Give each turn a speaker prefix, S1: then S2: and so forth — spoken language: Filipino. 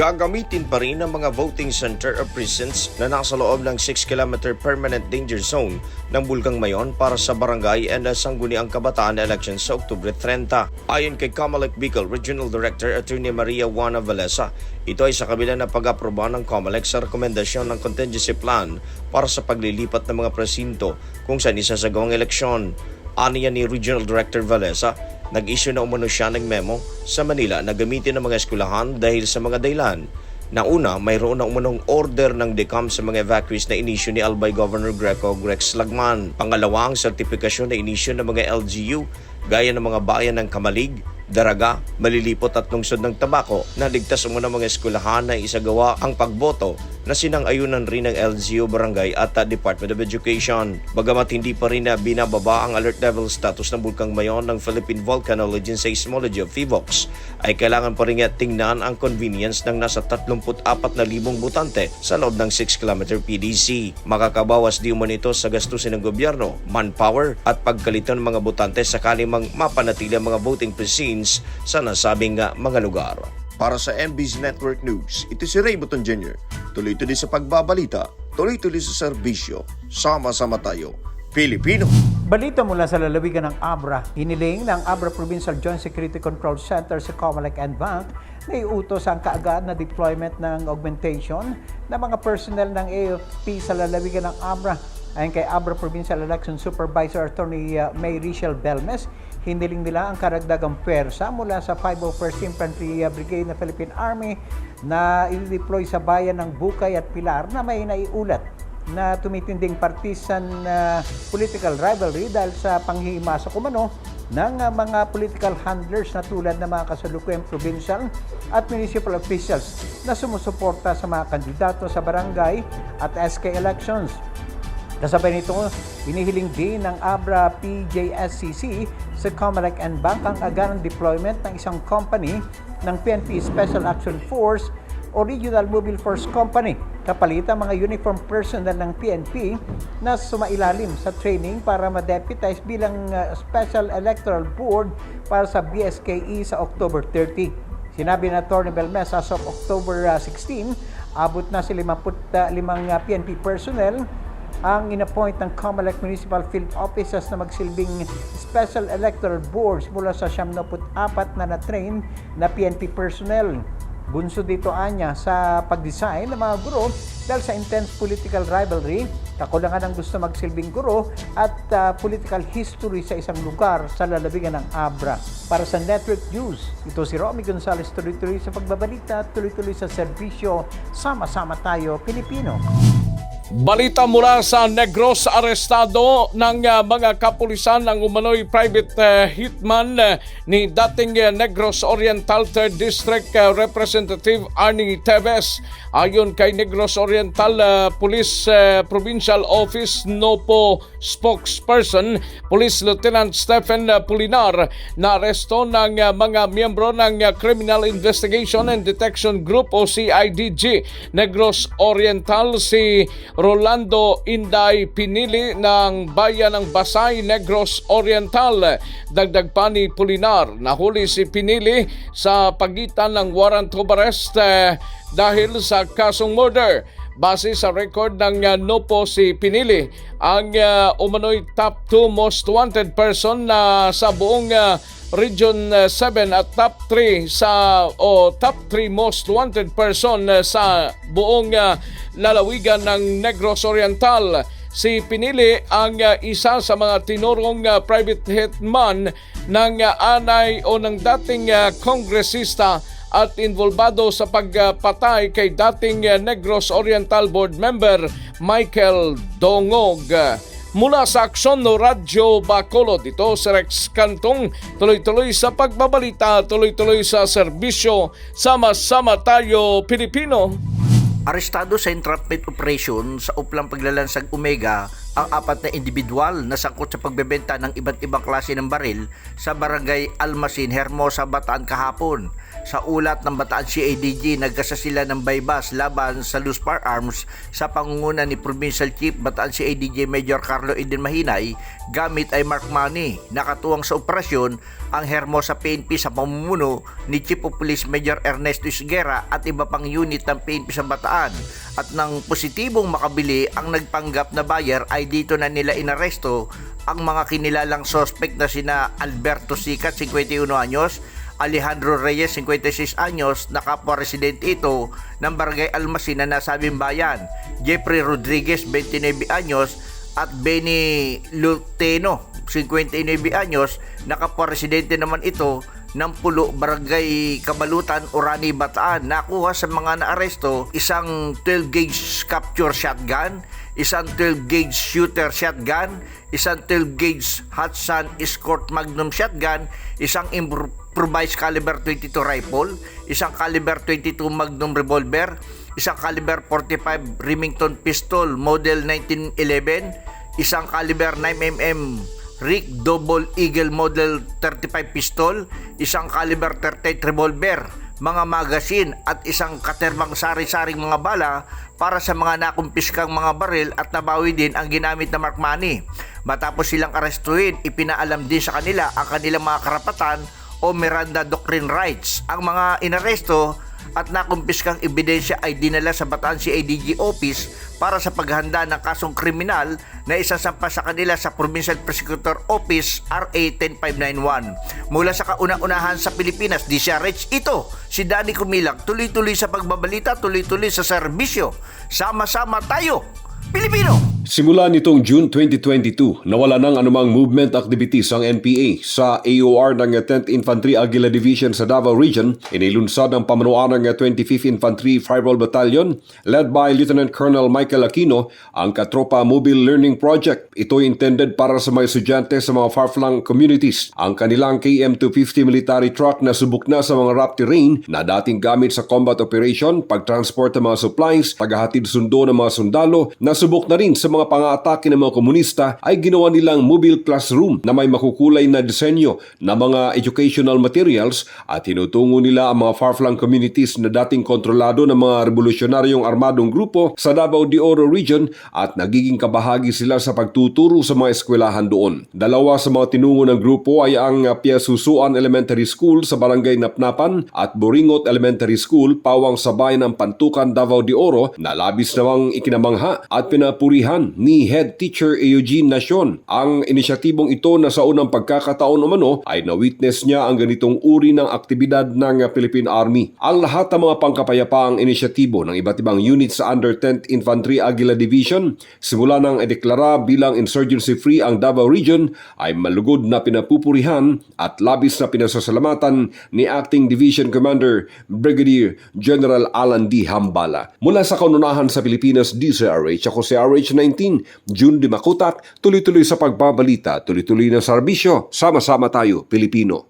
S1: Gagamitin pa rin ang mga voting center or precincts na nasa loob ng 6 km permanent danger zone ng Bulgang Mayon para sa barangay and sangguniang kabataan election sa Oktubre 30. Ayon kay Comelec Bicol Regional Director Attorney Maria Juana Valesa, ito ay sa kabila ng pag-aproba ng Comelec sa rekomendasyon ng contingency plan para sa paglilipat ng mga presinto kung saan isasagawang eleksyon. Aniya ni Regional Director Valesa, nag-issue na umano siya ng memo sa Manila na gamitin ng mga eskwelahan dahil sa mga dahilan. Na una, mayroon na umanong order ng DECAM sa mga evacuees na inisyu ni Albay Governor Greco Grex Lagman. Pangalawa, ang sertifikasyon na inisyu ng mga LGU gaya ng mga bayan ng Kamalig, Daraga, Malilipot at Lungsod ng Tabako na ligtas umano mga eskwelahan na isagawa ang pagboto na sinang-ayunan rin ng LGU Barangay at Department of Education. Bagamat hindi pa rin na binababa ang alert level status ng Bulkang Mayon ng Philippine Volcanology and Seismology of FIVOX, ay kailangan pa rin tingnan ang convenience ng nasa 34,000 butante sa loob ng 6 km PDC. Makakabawas di umano ito sa gastusin ng gobyerno, manpower at pagkalito ng mga butante sakaling mang mapanatili ang mga voting precincts sa nasabing nga mga lugar. Para sa MBC Network News, ito si Ray Buton Jr. Tuloy-tuloy sa pagbabalita, tuloy-tuloy sa serbisyo. Sama-sama tayo, Pilipino.
S2: Balita mula sa lalawigan ng Abra, hiniling ng Abra Provincial Joint Security Control Center sa Comelec and Bank na iutos ang kaagad na deployment ng augmentation ng mga personnel ng AFP sa lalawigan ng Abra. Ayon kay Abra Provincial Election Supervisor Attorney uh, May Richel Belmes, hiniling nila ang karagdagang pwersa mula sa 501st Infantry uh, Brigade ng Philippine Army na i-deploy sa bayan ng Bukay at Pilar na may naiulat na tumitinding partisan na political rivalry dahil sa panghihimasok umano ng uh, mga political handlers na tulad ng mga kasalukuyang provincial at municipal officials na sumusuporta sa mga kandidato sa barangay at SK elections. Kasabay nito, inihiling din ng Abra PJSCC sa Comelec and Bank ang agarang deployment ng isang company ng PNP Special Action Force o Regional Mobile Force Company kapalitan mga uniform personnel ng PNP na sumailalim sa training para ma-deputize bilang uh, Special Electoral Board para sa BSKE sa October 30. Sinabi na Atty. Belmes as of October uh, 16, abot na si 55 uh, PNP personnel ang inappoint ng Comelec Municipal Field Officers na magsilbing Special Electoral Boards mula sa 74 na na-train na PNP personnel. Bunso dito anya sa pag-design ng mga guro dahil sa intense political rivalry, kakulangan ng gusto magsilbing guro at uh, political history sa isang lugar sa lalawigan ng Abra. Para sa Network News, ito si Romy Gonzalez tuloy-tuloy sa pagbabalita, tuloy-tuloy sa serbisyo, sama-sama tayo, Pilipino.
S3: Balita mula sa Negros arestado ng uh, mga kapulisan ng umano'y private uh, hitman uh, ni dating uh, Negros Oriental 3rd District uh, Representative Arnie Teves. Ayon kay Negros Oriental uh, Police uh, Provincial Office NOPO spokesperson, Police Lieutenant Stephen uh, Pulinar na aresto ng uh, mga miyembro ng uh, Criminal Investigation and Detection Group o CIDG Negros Oriental si Rolando Inday pinili ng bayan ng Basay, Negros Oriental. Dagdag pa ni Pulinar, nahuli si Pinili sa pagitan ng warrant of arrest eh, dahil sa kasong murder. Base sa record ng uh, NOPO si Pinili, ang uh, umano'y top 2 most wanted person na sa buong uh, Region uh, 7 at top 3 sa o top 3 most wanted person uh, sa buong uh, lalawigan ng Negros Oriental. Si Pinili ang uh, isa sa mga tinurong uh, private hitman ng uh, anay o ng dating uh, kongresista at involvado sa pagpatay kay dating uh, Negros Oriental Board Member Michael Dongog. Mula sa Aksyon no Radyo Bacolod, ito si Rex Kantong, tuloy-tuloy sa pagbabalita, tuloy-tuloy sa serbisyo, sama-sama tayo Pilipino.
S4: Arestado sa entrapment operation sa uplang paglalansag Omega ang apat na individual na sangkot sa pagbebenta ng iba't ibang klase ng baril sa barangay Almasin, Hermosa, Bataan kahapon. Sa ulat ng Bataan CADG, nagkasa sila ng baybas laban sa Luz Firearms sa pangunguna ni Provincial Chief Bataan CADG Major Carlo Eden Mahinay gamit ay Mark Money. Nakatuwang sa operasyon ang Hermosa PNP sa pamumuno ni Chief of Police Major Ernesto Isguera at iba pang unit ng PNP sa Bataan. At nang positibong makabili ang nagpanggap na buyer ay dito na nila inaresto ang mga kinilalang suspect na sina Alberto Sicat, 51 anyos, Alejandro Reyes, 56 anyos, na kapwa residente ito ng Barangay Almasin na nasabing bayan, Jeffrey Rodriguez, 29 anyos, at Benny Luteno, 59 anyos, na kapwa residente naman ito ng Pulo, Barangay Kabalutan, Orani, Bataan. Nakuha sa mga naaresto isang 12 gauge capture shotgun, isang 12 gauge shooter shotgun, isang 12 gauge Hudson Escort Magnum shotgun, isang improvised caliber 22 rifle, isang caliber 22 Magnum revolver, isang caliber 45 Remington pistol model 1911, isang caliber 9mm Rick Double Eagle Model 35 pistol, isang caliber 38 revolver, mga magasin at isang katerbang sari-saring mga bala para sa mga nakumpiskang mga baril at nabawi din ang ginamit na mark money. Matapos silang arestuhin, ipinaalam din sa kanila ang kanilang mga karapatan o Miranda Doctrine Rights. Ang mga inaresto at nakumpiskang ebidensya ay dinala sa Bataan CADG Office para sa paghanda ng kasong kriminal na isasampa sa kanila sa Provincial Prosecutor Office RA 10591. Mula sa kauna-unahan sa Pilipinas, DCRH ito, si Danny Kumilag, tuloy-tuloy sa pagbabalita, tuloy-tuloy sa serbisyo. Sama-sama tayo, Pilipino!
S5: Simula nitong June 2022, nawala ng anumang movement activities ang NPA sa AOR ng 10th Infantry Aguila Division sa Davao Region. Inilunsad ang pamunuan ng 25th Infantry Firewall Battalion led by Lieutenant Colonel Michael Aquino ang Katropa Mobile Learning Project. Ito intended para sa mga estudyante sa mga far-flung communities. Ang kanilang KM250 military truck na subok na sa mga rough terrain na dating gamit sa combat operation, pagtransport ng mga supplies, paghahatid sundo ng mga sundalo, nasubok na rin sa mga pang-aatake ng mga komunista ay ginawa nilang mobile classroom na may makukulay na disenyo na mga educational materials at tinutungo nila ang mga far-flung communities na dating kontrolado ng mga revolusyonaryong armadong grupo sa Davao de Oro region at nagiging kabahagi sila sa pagtuturo sa mga eskwelahan doon. Dalawa sa mga tinungo ng grupo ay ang Piasusuan Elementary School sa Barangay Napnapan at Boringot Elementary School pawang sa bayan ng Pantukan, Davao de Oro na labis namang ikinamangha at pinapurihan ni Head Teacher Eugene Nacion. Ang inisyatibong ito na sa unang pagkakataon umano ay na-witness niya ang ganitong uri ng aktibidad ng Philippine Army. Ang lahat ng mga pangkapayapaang inisyatibo ng iba't ibang unit sa Under 10th Infantry Aguila Division simula nang ideklara bilang insurgency-free ang Davao Region ay malugod na pinapupurihan at labis na pinasasalamatan ni Acting Division Commander Brigadier General Alan D. Hambala. Mula sa kaununahan sa Pilipinas DCRH, ako si RH19, June Di Makutak, tuloy-tuloy sa pagbabalita, tuloy-tuloy na serbisyo, sama-sama tayo, Pilipino.